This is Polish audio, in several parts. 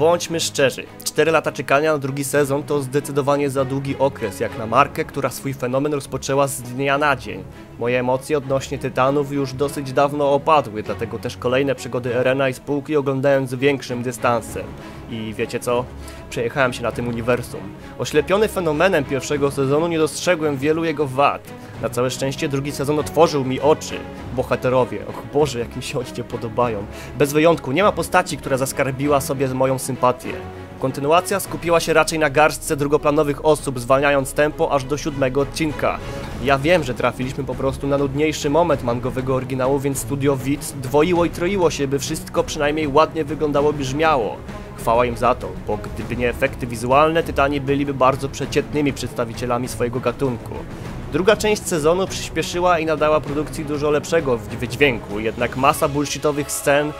Bądźmy szczerzy, 4 lata czekania na drugi sezon to zdecydowanie za długi okres, jak na markę, która swój fenomen rozpoczęła z dnia na dzień. Moje emocje odnośnie Tytanów już dosyć dawno opadły, dlatego też kolejne przygody Erena i spółki oglądałem z większym dystansem. I wiecie co? Przejechałem się na tym uniwersum. Oślepiony fenomenem pierwszego sezonu nie dostrzegłem wielu jego wad. Na całe szczęście drugi sezon otworzył mi oczy. Bohaterowie, och Boże, jak mi się oni podobają. Bez wyjątku, nie ma postaci, która zaskarbiła sobie moją sympatię. Kontynuacja skupiła się raczej na garstce drugoplanowych osób, zwalniając tempo aż do siódmego odcinka. Ja wiem, że trafiliśmy po prostu na nudniejszy moment mangowego oryginału, więc studio Widz dwoiło i troiło się, by wszystko przynajmniej ładnie wyglądało brzmiało. Chwała im za to, bo gdyby nie efekty wizualne, Tytani byliby bardzo przeciętnymi przedstawicielami swojego gatunku. Druga część sezonu przyspieszyła i nadała produkcji dużo lepszego wydźwięku, jednak masa bullshitowych scen,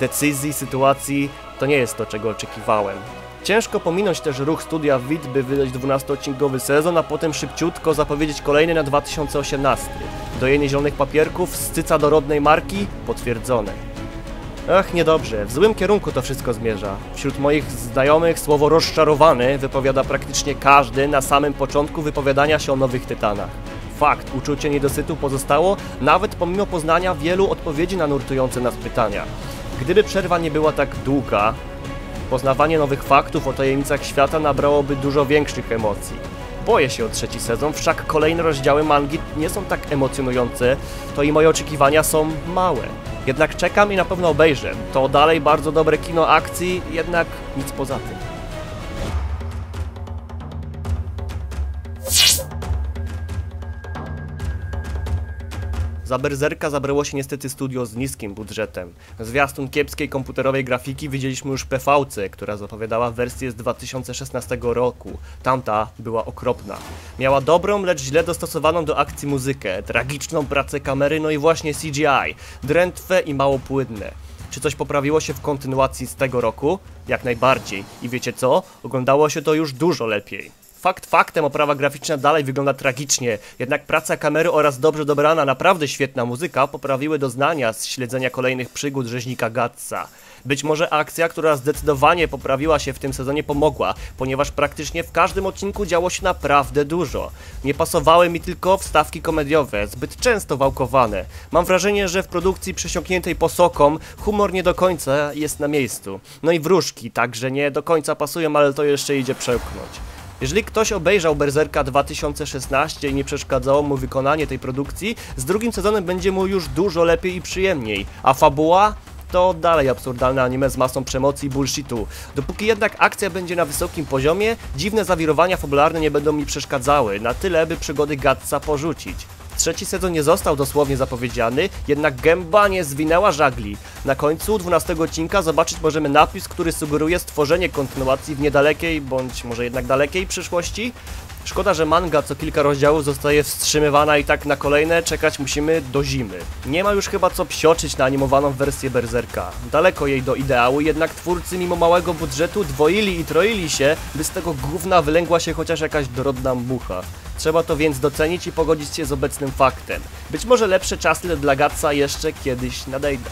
decyzji, sytuacji to nie jest to, czego oczekiwałem. Ciężko pominąć też ruch studia WIT, by wydać 12-odcinkowy sezon, a potem szybciutko zapowiedzieć kolejny na 2018. Dojenie zielonych papierków, scyca dorodnej marki, potwierdzone. Ach, niedobrze, w złym kierunku to wszystko zmierza. Wśród moich znajomych słowo rozczarowany wypowiada praktycznie każdy na samym początku wypowiadania się o nowych tytanach. Fakt, uczucie niedosytu pozostało, nawet pomimo poznania wielu odpowiedzi na nurtujące nas pytania. Gdyby przerwa nie była tak długa, poznawanie nowych faktów o tajemnicach świata nabrałoby dużo większych emocji. Boję się o trzeci sezon, wszak kolejne rozdziały mangi nie są tak emocjonujące, to i moje oczekiwania są małe. Jednak czekam i na pewno obejrzę. To dalej bardzo dobre kino akcji, jednak nic poza tym. Za Berserka zabrało się niestety studio z niskim budżetem. Zwiastun kiepskiej komputerowej grafiki widzieliśmy już PVC, która zapowiadała wersję z 2016 roku. Tamta była okropna. Miała dobrą, lecz źle dostosowaną do akcji muzykę, tragiczną pracę kamery, no i właśnie CGI. Drętwe i mało płynne. Czy coś poprawiło się w kontynuacji z tego roku? Jak najbardziej. I wiecie co? Oglądało się to już dużo lepiej. Fakt faktem, oprawa graficzna dalej wygląda tragicznie, jednak praca kamery oraz dobrze dobrana, naprawdę świetna muzyka poprawiły doznania z śledzenia kolejnych przygód rzeźnika Gatsa. Być może akcja, która zdecydowanie poprawiła się w tym sezonie pomogła, ponieważ praktycznie w każdym odcinku działo się naprawdę dużo. Nie pasowały mi tylko wstawki komediowe, zbyt często wałkowane. Mam wrażenie, że w produkcji przesiąkniętej posoką humor nie do końca jest na miejscu. No i wróżki także nie do końca pasują, ale to jeszcze idzie przełknąć. Jeżeli ktoś obejrzał Berserka 2016 i nie przeszkadzało mu wykonanie tej produkcji, z drugim sezonem będzie mu już dużo lepiej i przyjemniej. A fabuła? To dalej absurdalne anime z masą przemocy i bullshitu. Dopóki jednak akcja będzie na wysokim poziomie, dziwne zawirowania fabularne nie będą mi przeszkadzały, na tyle by przygody Gatsa porzucić. Trzeci sezon nie został dosłownie zapowiedziany, jednak gęba nie zwinęła żagli. Na końcu 12 odcinka zobaczyć możemy napis, który sugeruje stworzenie kontynuacji w niedalekiej, bądź może jednak dalekiej przyszłości. Szkoda, że manga co kilka rozdziałów zostaje wstrzymywana i tak na kolejne czekać musimy do zimy. Nie ma już chyba co psioczyć na animowaną wersję Berserka. Daleko jej do ideału, jednak twórcy mimo małego budżetu dwoili i troili się, by z tego gówna wylęgła się chociaż jakaś dorodna mucha. Trzeba to więc docenić i pogodzić się z obecnym faktem. Być może lepsze czasy dla Gatsa jeszcze kiedyś nadejdą.